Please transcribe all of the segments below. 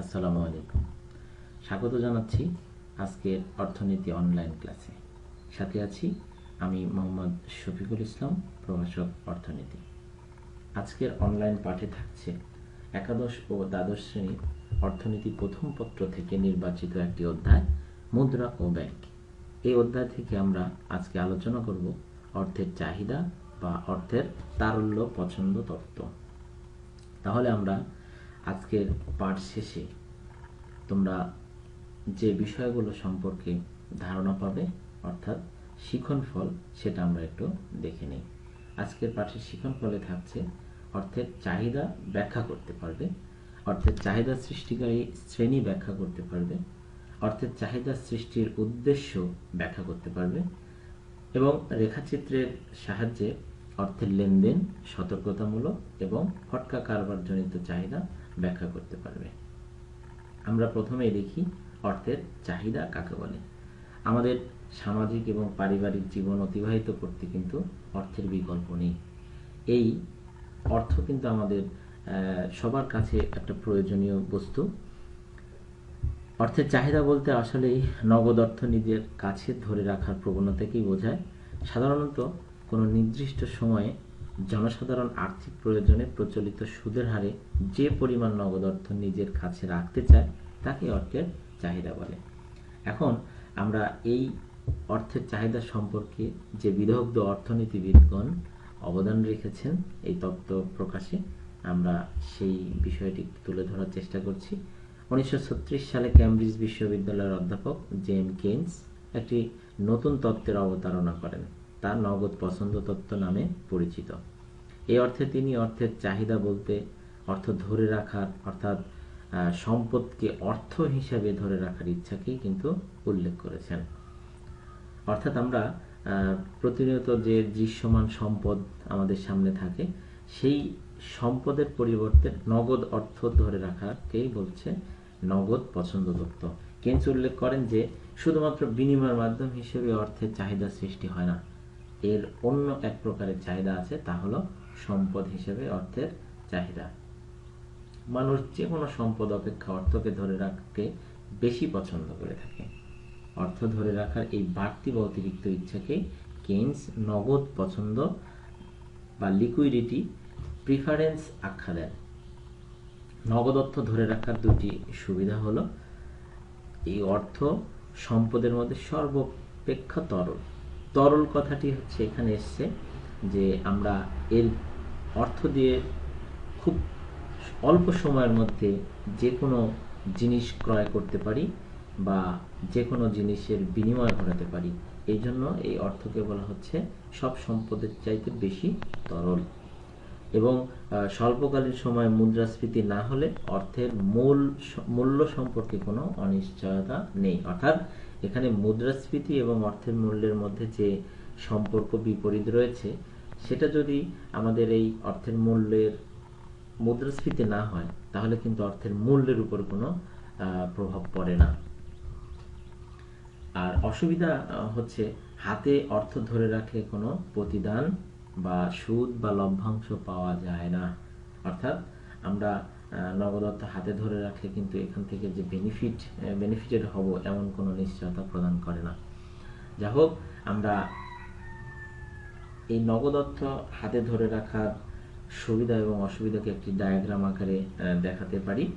আসসালামু আলাইকুম। স্বাগত জানাচ্ছি আজকের অর্থনীতি অনলাইন ক্লাসে। সাথে আছি আমি মোহাম্মদ শফিকুল ইসলাম, প্রভাষক অর্থনীতি। আজকের অনলাইন পাঠে থাকছে একাদশ ও দ্বাদশ শ্রেণির অর্থনীতি প্রথম পত্র থেকে নির্বাচিত একটি অধ্যায়, মুদ্রা ও ব্যাংক এই অধ্যায় থেকে আমরা আজকে আলোচনা করব অর্থের চাহিদা বা অর্থের তারল্য পছন্দ তত্ত্ব। তাহলে আমরা আজকের পাঠ শেষে তোমরা যে বিষয়গুলো সম্পর্কে ধারণা পাবে, অর্থাৎ শিখন ফল, সেটা আমরা একটু দেখে নিই। আজকের পাঠের শিখন ফলে থাকছে অর্থের চাহিদা ব্যাখ্যা করতে পারবে, অর্থের চাহিদা সৃষ্টিকারী শ্রেণি ব্যাখ্যা করতে পারবে, অর্থের চাহিদা সৃষ্টির উদ্দেশ্য ব্যাখ্যা করতে পারবে এবং রেখাচিত্রের সাহায্যে অর্থের লেনদেন সতর্কতামূলক এবং ফটকা কারবারজনিত চাহিদা ব্যাখ্যা করতে পারবে। আমরা প্রথমেই দেখি অর্থের চাহিদা কাকে বলে। আমাদের সামাজিক এবং পারিবারিক জীবন অতিবাহিত করতে কিন্তু অর্থের বিকল্প নেই। এই অর্থ কিন্তু আমাদের সবার কাছে একটা প্রয়োজনীয় বস্তু। অর্থের চাহিদা বলতে আসলেই নগদ অর্থ নিজের কাছে ধরে রাখার প্রবণতাকেই বোঝায়। সাধারণত কোনো নির্দিষ্ট সময়ে জনসাধারণ আর্থিক প্রয়োজনে প্রচলিত সুদের হারে যে পরিমাণ নগদ অর্থ নিজের কাছে রাখতে চায়, তাকে অর্থের চাহিদা বলে। এখন আমরা এই অর্থের চাহিদা সম্পর্কে যে বিদগ্ধ অর্থনীতিবিদগণ অবদান রেখেছেন, এই তত্ত্ব প্রকাশে আমরা সেই বিষয়টি তুলে ধরার চেষ্টা করছি। উনিশশো ছত্রিশ সালে ক্যামব্রিজ বিশ্ববিদ্যালয়ের অধ্যাপক জেম কেন্স একটি নতুন তত্ত্বের অবতারণা করেন। তা নগদ পছন্দ তত্ত্ব নামে পরিচিত। এই অর্থে তিনি অর্থের চাহিদা বলতে অর্থ ধরে রাখার অর্থাৎ সম্পদকে অর্থ হিসাবে ধরে রাখার ইচ্ছাকেই কিন্তু উল্লেখ করেছেন। অর্থাৎ আমরা প্রতিনিয়ত যে দৃশ্যমান সম্পদ আমাদের সামনে থাকে, সেই সম্পদের পরিবর্তে নগদ অর্থ ধরে রাখাকেই বলছে নগদ পছন্দ তত্ত্ব কেন্স উল্লেখ করেন যে, শুধুমাত্র বিনিময়ের মাধ্যম হিসেবে অর্থের চাহিদা সৃষ্টি হয় না এর অন্য এক প্রকারের চাহিদা আছে, তা হলো সম্পদ হিসেবে অর্থের চাহিদা। মানুষ যে কোনো সম্পদ অপেক্ষা অর্থকে ধরে রাখতে বেশি পছন্দ করে থাকে। অর্থ ধরে রাখার এই বাড়তি বা অতিরিক্ত ইচ্ছাকে কেইন্স নগদ পছন্দ বা লিকুইডিটি প্রিফারেন্স আখ্যা দেন। নগদ অর্থ ধরে রাখার দুটি সুবিধা হলো, এই অর্থ সম্পদের মধ্যে সর্বাপেক্ষা তরল তরল কথাটি হচ্ছে এখানে এসছে যে আমরা এর অর্থ দিয়ে খুব অল্প সময়ের মধ্যে যে কোনো জিনিস ক্রয় করতে পারি বা যে কোনো জিনিসের বিনিময় ঘটাতে পারি। এই জন্য এই অর্থকে বলা হচ্ছে সব সম্পদের চাইতে বেশি তরল। এবং স্বল্পকালীন সময়ে মুদ্রাস্ফীতি না হলে অর্থের মূল মূল্য সম্পর্কে কোনো অনিশ্চয়তা নেই। অর্থাৎ এখানে মুদ্রাস্ফীতি এবং অর্থের মূল্যের মধ্যে যে সম্পর্ক বিপরীত রয়েছে, সেটা যদি আমাদের এই অর্থের মূল্যের মুদ্রাস্ফীতি না হয়, তাহলে কিন্তু অর্থের মূল্যের উপর কোনো প্রভাব পড়ে না। আর অসুবিধা হচ্ছে হাতে অর্থ ধরে রাখলে কোনো প্রতিদান বা সুদ বা লভ্যাংশ পাওয়া যায় না। অর্থাৎ আমরা আহ, নগদ অর্থ হাতে ধরে রাখলে কিন্তু এখান থেকে যে বেনিফিট বেনিফিটেড হব এমন কোনো নিশ্চয়তা প্রদান করে না। যা হোক আমরা এই নগদ অর্থ হাতে ধরে রাখার সুবিধা এবং অসুবিধাকে একটি ডায়াগ্রাম আকারে দেখাতে পারি।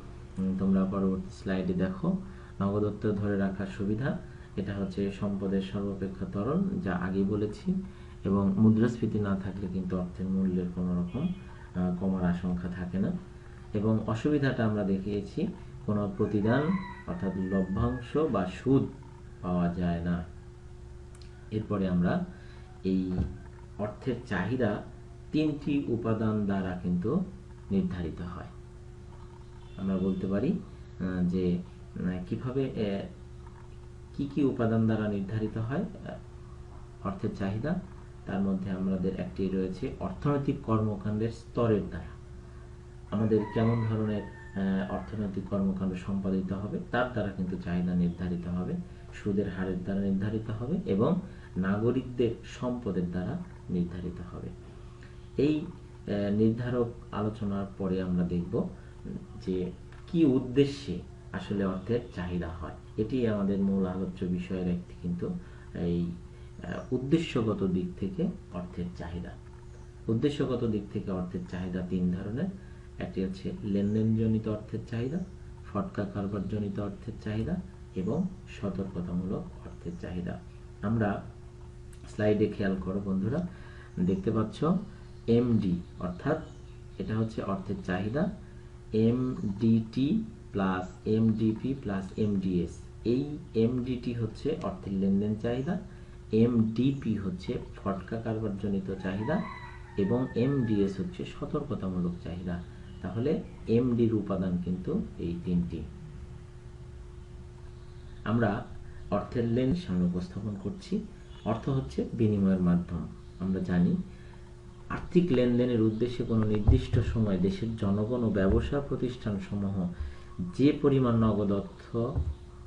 তোমরা পরবর্তী স্লাইডে দেখো। নগদ অর্থ ধরে রাখার সুবিধা এটা হচ্ছে সম্পদের সর্বাপেক্ষা তরল যা আগেই বলেছি। এবং মুদ্রাস্ফীতি না থাকলে কিন্তু অর্থের মূল্যের কোনো রকম কমার আশঙ্কা থাকে না। এবং অসুবিধাটা আমরা দেখিয়েছি, কোনো প্রতিদান অর্থাৎ লভ্যাংশ বা সুদ পাওয়া যায় না। এরপরে আমরা এই অর্থের চাহিদা তিনটি উপাদান দ্বারা কিন্তু নির্ধারিত হয়। আমরা বলতে পারি যে কীভাবে কি কি উপাদান দ্বারা নির্ধারিত হয় অর্থের চাহিদা? তার মধ্যে আমাদের একটি রয়েছে অর্থনৈতিক কর্মকাণ্ডের স্তরের দ্বারা। আমাদের কেমন ধরনের অর্থনৈতিক কর্মকাণ্ড সম্পাদিত হবে, তার দ্বারা কিন্তু চাহিদা নির্ধারিত হবে, সুদের হারের দ্বারা নির্ধারিত হবে এবং নাগরিকদের সম্পদের দ্বারা নির্ধারিত হবে। এই নির্ধারক আলোচনার পরে আমরা দেখব যে কি উদ্দেশ্যে আসলে অর্থের চাহিদা হয়। এটি আমাদের মূল আলোচ্য বিষয়ের একটি কিন্তু এই উদ্দেশ্যগত দিক থেকে অর্থের চাহিদা। উদ্দেশ্যগত দিক থেকে অর্থের চাহিদা তিন ধরনের। একটি হচ্ছে লেনদেনজনিত অর্থের চাহিদা, ফটকা কারবারজনিত অর্থের চাহিদা এবং সতর্কতামূলক অর্থের চাহিদা। আমরা স্লাইডে খেয়াল করো বন্ধুরা, দেখতে পাচ্ছ এমডি, অর্থাৎ এটা হচ্ছে অর্থের চাহিদা, MDT plus MDP plus MDS. এই এমডিটি হচ্ছে অর্থের লেনদেন চাহিদা এমডিপি হচ্ছে ফটকা কারবারজনিত চাহিদা এবং এমডিএস হচ্ছে সতর্কতামূলক চাহিদা। তাহলে এমডির উপাদান কিন্তু এই তিনটি। আমরা অর্থের লেন সামনে উপস্থাপন করছি। অর্থ হচ্ছে বিনিময়ের মাধ্যম। আমরা জানি আর্থিক লেনদেনের উদ্দেশ্যে কোনো নির্দিষ্ট সময় দেশের জনগণ ও ব্যবসা প্রতিষ্ঠান সমূহ যে পরিমাণ নগদ অর্থ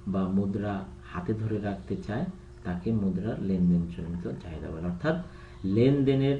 বা মুদ্রা হাতে ধরে রাখতে চায় তাকে মুদ্রার লেনদেন জনিত চাহিদা বলে। অর্থাৎ লেনদেনের